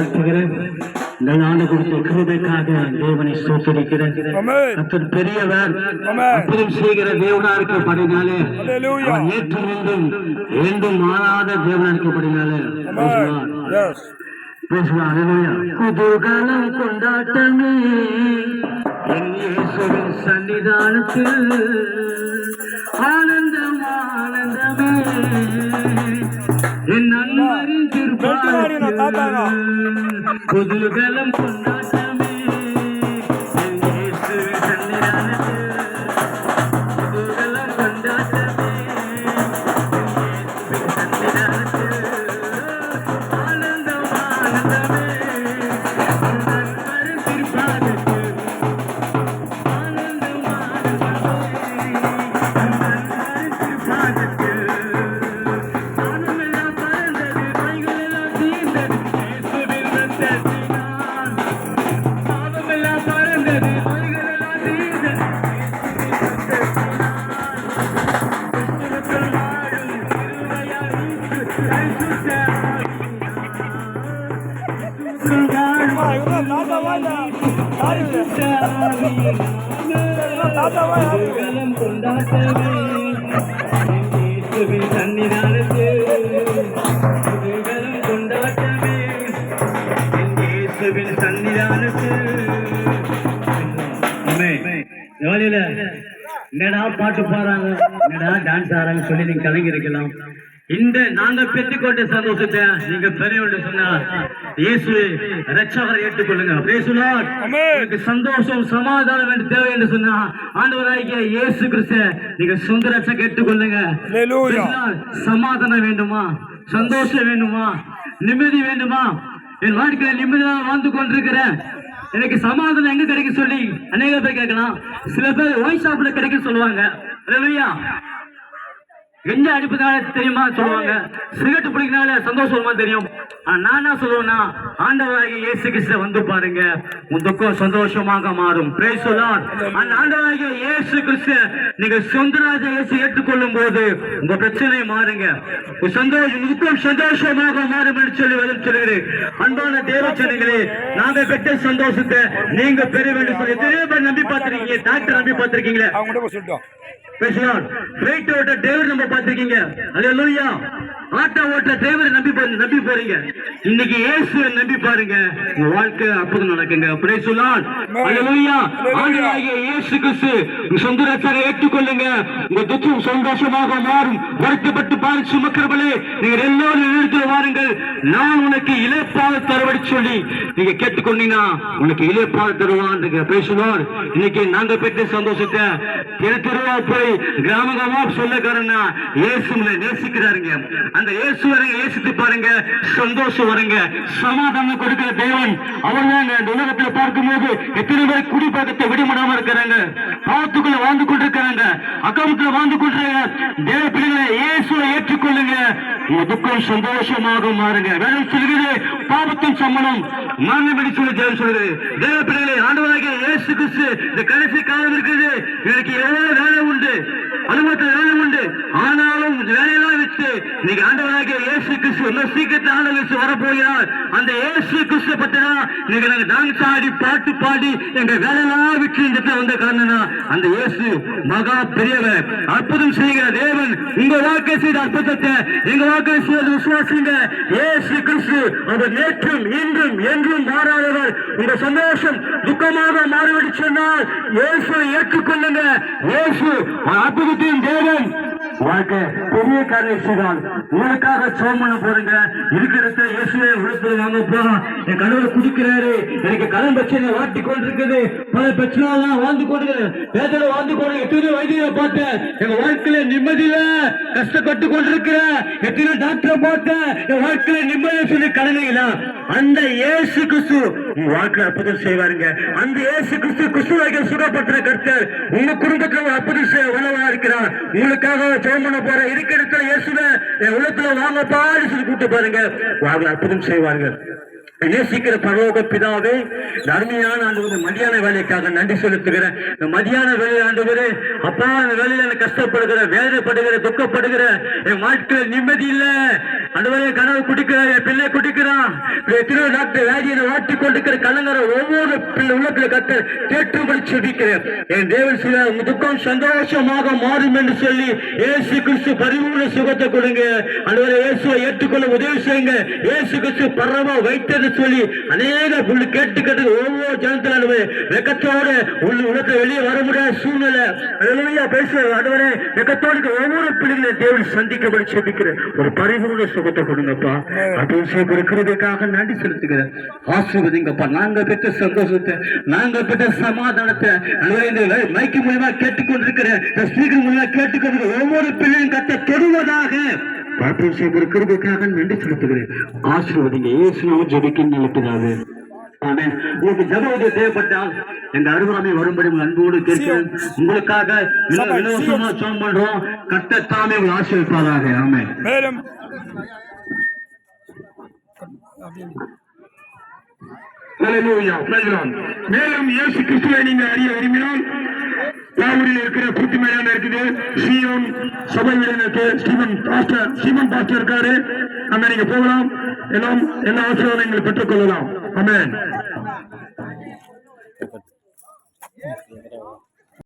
வாழ்த்துகிறேன் இந்த ஆண்டு கொடுத்த கிருபைக்காக தேவனை சோத்தரிக்கிறேன். கர்த்தர் பெரியவர். அற்புதம் செய்கிற தேவனா இருக்கப்படினாலே நேற்று மீண்டும் என்றும் மாறாத தேவனா இருக்கப்படினாலே. குதூகலம் கொண்டாட்டமே. சன்னிதானத்தில் ஆனந்தம் ஆனந்தமே. చెప్తాను. కుదులు బెల్లం కొన్నాటమే. குதூகலம் கொண்டாட்டமே இயேசுவின் சன்னிதானத்தில் என்னடா பாட்டு பாடுறாங்க? என்னடா டான்ஸ் ஆடுறாங்க சொல்லி நீங்க கலங்கி இருக்கலாம். இந்த நாங்க பெற்றுக்கொண்ட சந்தோஷத்தை நீங்க பெரியவர்கள் சொன்னா இயேசு ரட்சகரை ஏற்றுக்கொள்ளுங்க. உங்களுக்கு சந்தோஷம் சமாதானம் என்று தேவை என்று சொன்னா ஆண்டவராகிய இயேசு கிறிஸ்து நீங்க சொந்த Hallelujah. பேசினால் சமாதானம் வேண்டுமா? சந்தோஷம் வேண்டுமா? நிம்மதி வேண்டுமா? என் வாழ்க்கையில நிம்மதியாக வாழ்ந்து கொண்டிருக்கிறேன் எனக்கு சமாதானம் எங்க கிடைக்கும் சொல்லி அநேக பேர் கேட்கலாம். சில பேர் ஒயின் ஷாப்ல கிடைக்கும் சொல்லுவாங்க. எங்க அடிப்பதால தெரியுமா சொல்லுவாங்க? சிகரெட் பிடிக்கிறனால சந்தோஷமா தெரியும். நான் என்ன சொல்லுவேன்னா ஆண்டவராகிய இயேசு கிறிஸ்து வந்து பாருங்க உன் துக்கம் சந்தோஷமாக மாறும். அந்த ஆண்டவராகிய இயேசு கிறிஸ்து நீங்க சொந்தராஜ இயேசு ஏற்றுக்கொள்ளும் போது உங்க பிரச்சனை மாறுங்க. சந்தோஷம் துக்கம் சந்தோஷமாக மாறும் என்று சொல்லி வேதம் சொல்லுகிறேன் அன்பான தேவச்சனைகளே நாங்க பெற்ற சந்தோஷத்தை நீங்க பெற வேண்டும் சொல்லி எத்தனையோ பேர் நம்பி பார்த்திருக்கீங்க டாக்டர் நம்பி பார்த்திருக்கீங்களே? பேசலாம் ஃபிளைட் ஓட்ட நம்ம பார்த்திருக்கீங்க அல்லேலூயா ஆட்டோ ஓட்ட டிரைவர் நம்பி நம்பி போறீங்க. இன்னைக்கு இயேசுவை நம்பி பாருங்க. உங்க வாழ்க்கை அற்புதம் நடக்குங்க. ஆண்டவராகிய இயேசு கிறிஸ்து உங்க சொந்த ரட்சகரை ஏற்றுக்கொள்ளுங்க. உங்க துக்கம் சந்தோஷமாக மாறும். வருத்தப்பட்டு பாரு சுமக்கிறவளே நீங்க எல்லோரும் நிறுத்தி வாருங்கள். நான் உனக்கு இழப்பாக தருவடி சொல்லி நீங்க கேட்டுக்கொண்டீங்கன்னா உனக்கு இழப்பாக தருவான் பேசுவார் இன்னைக்கு நாங்க பெற்ற சந்தோஷத்தை தெரு தெருவா போய் கிராம கிராமமா சொல்ல காரணம் இயேசு நேசிக்கிறாருங்க. அந்த இயேசு நேசித்து பாருங்க சந்தோஷம் வருங்க. சமாதானம் கொடுக்கிற தேவன் அவர் இந்த உலகத்துல பார்க்கும்போது எத்தனை பேர் குடி பழக்கத்தை விடுபடாம இருக்கிறாங்க. பாவத்துக்குள்ள வாழ்ந்து கொண்டிருக்கிறாங்க. அக்கௌண்ட்ல வாழ்ந்து கொண்டிருக்காங்க தேவ பிள்ளைகளை இயேசுவை ஏற்றுக்கொள்ளுங்க. உங்க துக்கம் சந்தோஷமாக மாறுங்க. வேதம் சொல்கிறது பாவத்தின் சம்மணம். மரணம் சொல்லி தேவன் சொல்கிறது தேவ பிள்ளைகளை ஆண்டவராகிய இயேசு கிறிஸ்து இந்த கடைசி காலம் இருக்குது எனக்கு எவ்வளவு வேலை உண்டு. அனுபவத்தில் வேலை உண்டு. ஆனாலும் வேலை இன்னைக்கு ஆண்டவராகிய இயேசு கிறிஸ்து ரொம்ப சீக்கிரத்தில் ஆண்டு வச்சு வரப்போகிறார். அந்த இயேசு கிறிஸ்து பத்தினா இன்னைக்கு நாங்கள் டான்ஸ் ஆடி பாட்டு பாடி எங்க வேலையெல்லாம் விட்டு இந்த வந்த காரணம் அந்த இயேசு மகா பெரியவர். அற்புதம் செய்கிற தேவன் உங்க வாக்கை செய்த அற்புதத்தை எங்க வாக்கை செய்த விசுவாசிங்க இயேசு கிறிஸ்து அவர் நேற்றும் இன்றும் என்றும் மாறாதவர். உங்க சந்தோஷம் துக்கமாக மாறிவிட்டு சொன்னால் இயேசுவை ஏற்றுக்கொள்ளுங்க. இயேசு அற்புதத்தின் தேவன். வாழ்க்கை பெரிய காரியம் செய்தால் உங்களுக்காக சோம் பண்ண போறீங்க இருக்கிறத இயேசுவே உழைப்பு வாங்க போறோம். என் கணவர் குடிக்கிறாரு எனக்கு கடன் பிரச்சனை வாட்டி கொண்டிருக்குது. பல பிரச்சனை எல்லாம் வாழ்ந்து கொண்டு வேதனை வாழ்ந்து கொண்டு எத்தனை வைத்தியரை பார்த்தேன் எங்க வாழ்க்கையில நிம்மதியில கஷ்டப்பட்டு கொண்டிருக்கிறேன் எத்தனை டாக்டரை பார்த்தேன் என் வாழ்க்கையில நிம்மதியை சொல்லி கடனைகளா அந்த இயேசு கிறிஸ்து உங்க வாழ்க்கையில அற்புதம் செய்வாருங்க. அந்த இயேசு கிறிஸ்து கிறிஸ்துவாக சுகப்பட்ட கருத்தர் உங்க குடும்பத்துல அற்புதம் செய்ய வல்லவா இருக்கிறார் உங்களுக்காக ஜெபம் பண்ண போற இருக்கிற இடத்துல இயேசுவை என் உள்ளத்துல வாங்கப்பா சொல்லி கூப்பிட்டு பாருங்க. வாங்க அற்புதம் செய்வார்கள். நேசிக்கிற பரலோக பிதாவே இந்த அருமையான ஆண்டு மதியான வேலைக்காக நன்றி செலுத்துகிறேன். இந்த மதியான வேலையில் ஆண்டு அப்பா அந்த வேலையில கஷ்டப்படுகிற வேதனைப்படுகிற துக்கப்படுகிற என் வாழ்க்கையில் நிம்மதி இல்லை. அண்டவரே கனவு குடிக்கிறார் என் பிள்ளை குடிக்கிறான். திரு டாக்டர் வேதியை வாட்டி கொண்டிருக்கிற கலங்கரை ஒவ்வொரு பிள்ளை உள்ளத்தில் கத்த கேட்டும்படி செபிக்கிறேன். என் தேவன் சில உங்க துக்கம் சந்தோஷமாக மாறும் என்று சொல்லி ஏசு கிறிஸ்து பரிபூர்ண சுகத்தை கொடுங்க. அண்டவரே இயேசுவை ஏற்றுக்கொள்ள உதவி செய்யுங்க. ஏசு கிறிஸ்து பரவா வைத்தது சொல்லி அநேக புள்ளி கேட்டு கேட்டு ஒவ்வொரு ஜனத்தில் அனுபவி வெக்கத்தோட உள்ள உலகத்தை வெளியே வர முடியாத சூழ்நிலை. அல்லேலூயா பேசுற அண்டவரே வெக்கத்தோடு ஒவ்வொரு பிள்ளைகளை தேவன் சந்திக்கபடி செபிக்கிறேன். ஒரு பரிபூர்ண சுகத்தை கொடுங்கப்பா. அபிஷேகம் இருக்கிறதுக்காக நன்றி செலுத்துகிறேன். ஆசீர்வதிங்கப்பா நாங்க பெற்ற சந்தோஷத்தை நாங்க பெற்ற சமாதானத்தை மைக்கு மூலமா கேட்டுக்கொண்டிருக்கிற ஸ்பீக்கர் மூலமா கேட்டுக்கொண்டிருக்கிற ஒவ்வொரு பிள்ளையும் கத்த தொடுவதாக. அபிஷேகம் இருக்கிறதுக்காக நன்றி செலுத்துகிறேன். ஆசீர்வதிங்க இயேசுனாவும் ஜெபிக்க நிலப்பிடாது. உங்களுக்கு ஜெப உதவி தேவைப்பட்டால் எங்க அருகாமை வரும்படி அன்போடு கேட்கிறேன். உங்களுக்காக இல- இலவசமா ஜெபம் பண்றோம். கட்டத்தாமே உங்களை ஆசீர்வதிப்பாராக ஆமென் மேலும் இயேசு கிறிஸ்துவை நீங்க அறிய விரும்பினால் லாவூரில் இருக்கிற பூத்தி மேலான இருக்குது. ஸ்ரீயோன் சபை வீரன் இருக்கு ஸ்டீவன் பாஸ்டர் ஸ்டீவன் பாஸ்டர் இருக்காரு. அங்க நீங்க போகலாம். எல்லாம் எல்லா ஆசீர்வாதங்களும் பெற்றுக் கொள்ளலாம் அமேன்